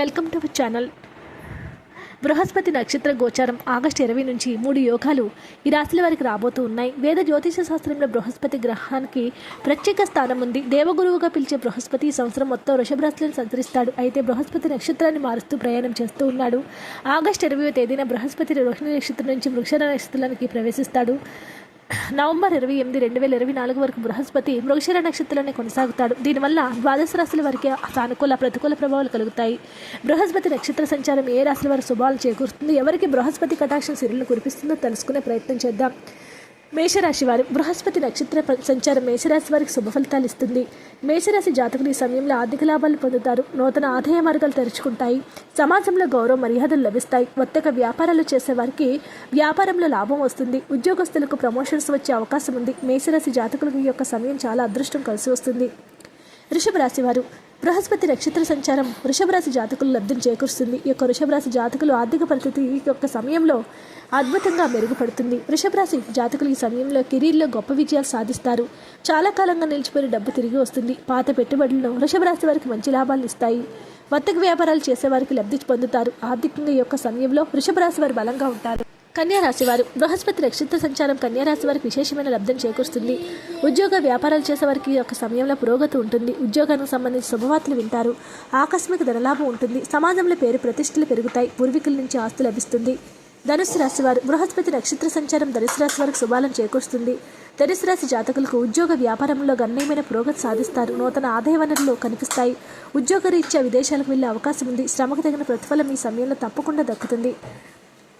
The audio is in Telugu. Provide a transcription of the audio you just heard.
Welcome to our channel. Brihaspati నక్షత్ర గోచారం ఆగస్టు ఇరవై నుంచి మూడు యోగాలు ఈ రాశుల వారికి రాబోతూ ఉన్నాయి. వేద జ్యోతిష శాస్త్రంలో బృహస్పతి గ్రహానికి ప్రత్యేక స్థానం ఉంది. దేవగురువుగా పిలిచే బృహస్పతి ఈ సంవత్సరం మొత్తం వృషభ రాశులను సంచరిస్తాడు. అయితే బృహస్పతి నక్షత్రాన్ని మారుస్తూ ప్రయాణం చేస్తూ ఉన్నాడు. ఆగస్టు ఇరవై తేదీన బృహస్పతి రోహిణి నక్షత్రం నుంచి వృక్ష నక్షత్రానికి ప్రవేశిస్తాడు. నవంబర్ ఇరవై ఎనిమిది రెండు వేల ఇరవై నాలుగు వరకు బృహస్పతి మృగశిర నక్షత్రంలోనే కొనసాగుతాడు. దీనివల్ల ద్వాదశ రాశుల వారికి సానుకూల ప్రతికూల ప్రభావాలు కలుగుతాయి. బృహస్పతి నక్షత్ర సంచారం ఏ రాశుల వారి శుభాలు చేకూరుస్తుంది? ఎవరికి బృహస్పతి కటాక్షం సిరులను కురిపిస్తుందో తెలుసుకునే ప్రయత్నం చేద్దాం. మేషరాశి వారు బృహస్పతి నక్షత్ర సంచారం మేషరాశి వారికి శుభ ఫలితాలు ఇస్తుంది. మేషరాశి జాతకులు ఈ సమయంలో ఆర్థిక లాభాలు పొందుతారు. నూతన ఆదాయ మార్గాలు తెరుచుకుంటాయి. సమాజంలో గౌరవ మర్యాదలు లభిస్తాయి. కొత్తగా వ్యాపారాలు చేసేవారికి వ్యాపారంలో లాభం వస్తుంది. ఉద్యోగస్తులకు ప్రమోషన్స్ వచ్చే అవకాశం ఉంది. మేషరాశి జాతకులకు ఈ యొక్క సమయం చాలా అదృష్టం కలిసి వస్తుంది. వృషభ రాశి వారు బృహస్పతి నక్షత్ర సంచారం వృషభరాశి జాతకులు లబ్ధిని చేకూరుస్తుంది. ఈ యొక్క వృషభరాశి జాతకులు ఆర్థిక పరిస్థితి ఈ యొక్క సమయంలో అద్భుతంగా మెరుగుపడుతుంది. వృషభరాశి జాతకులు ఈ సమయంలో కెరీర్లో గొప్ప విజయాలు సాధిస్తారు. చాలా కాలంగా నిలిచిపోయిన డబ్బు తిరిగి వస్తుంది. పాత పెట్టుబడులను వృషభరాశి వారికి మంచి లాభాలు ఇస్తాయి. వర్తక వ్యాపారాలు చేసేవారికి లబ్ధి పొందుతారు. ఆర్థికంగా ఈ యొక్క సమయంలో వృషభరాశి వారు బలంగా ఉంటారు. కన్యారాశివారు వారు బృహస్పతి నక్షత్ర సంచారం కన్యారాశి వారికి విశేషమైన లబ్ధం చేకూరుస్తుంది. ఉద్యోగ వ్యాపారాలు చేసే వారికి యొక్క సమయంలో పురోగతి ఉంటుంది. ఉద్యోగానికి సంబంధించి శుభవార్తలు వింటారు. ఆకస్మిక ధనలాభం ఉంటుంది. సమాజంలో పేరు ప్రతిష్టలు పెరుగుతాయి. పూర్వీకుల నుంచి ఆస్తి లభిస్తుంది. ధనుసు రాశి వారు బృహస్పతి నక్షత్ర సంచారం ధనుసు రాశి వారికి శుభాలను చేకూరుస్తుంది. ధనుసు రాశి జాతకులకు ఉద్యోగ వ్యాపారంలో గణనీయమైన పురోగతి సాధిస్తారు. నూతన ఆదాయ వనరులు కనిపిస్తాయి. ఉద్యోగరీత్యా విదేశాలకు వెళ్ళే అవకాశం ఉంది. శ్రమకు తగిన ప్రతిఫలం ఈ సమయంలో తప్పకుండా దక్కుతుంది.